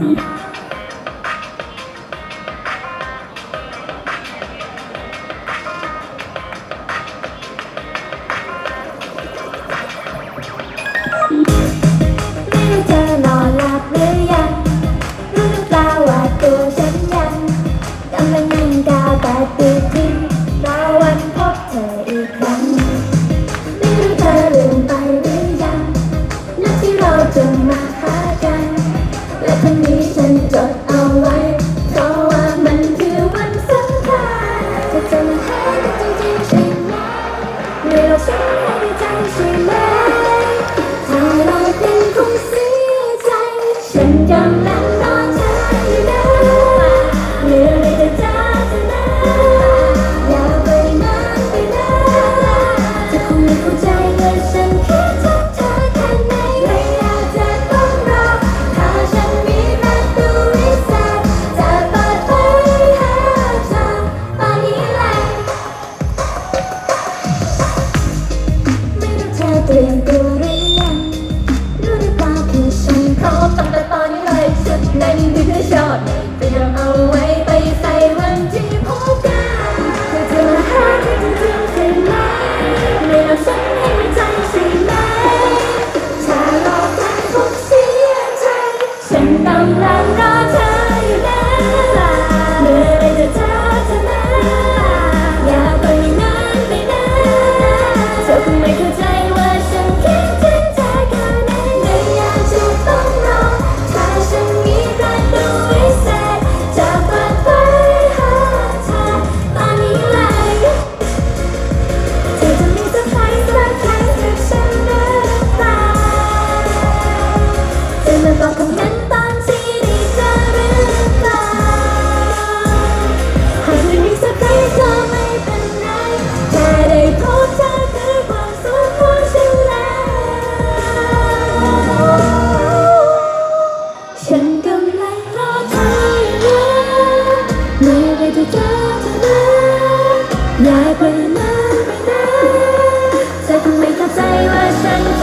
ไม่รู้เธอนอนหลับหรือยังรู้หรือเปล่าว่าตัวฉัน center of life. ฉันต้องลัางร้ อย่าปล่อยนะไม่นะแต่คงไม่เข้าใจว่าฉัน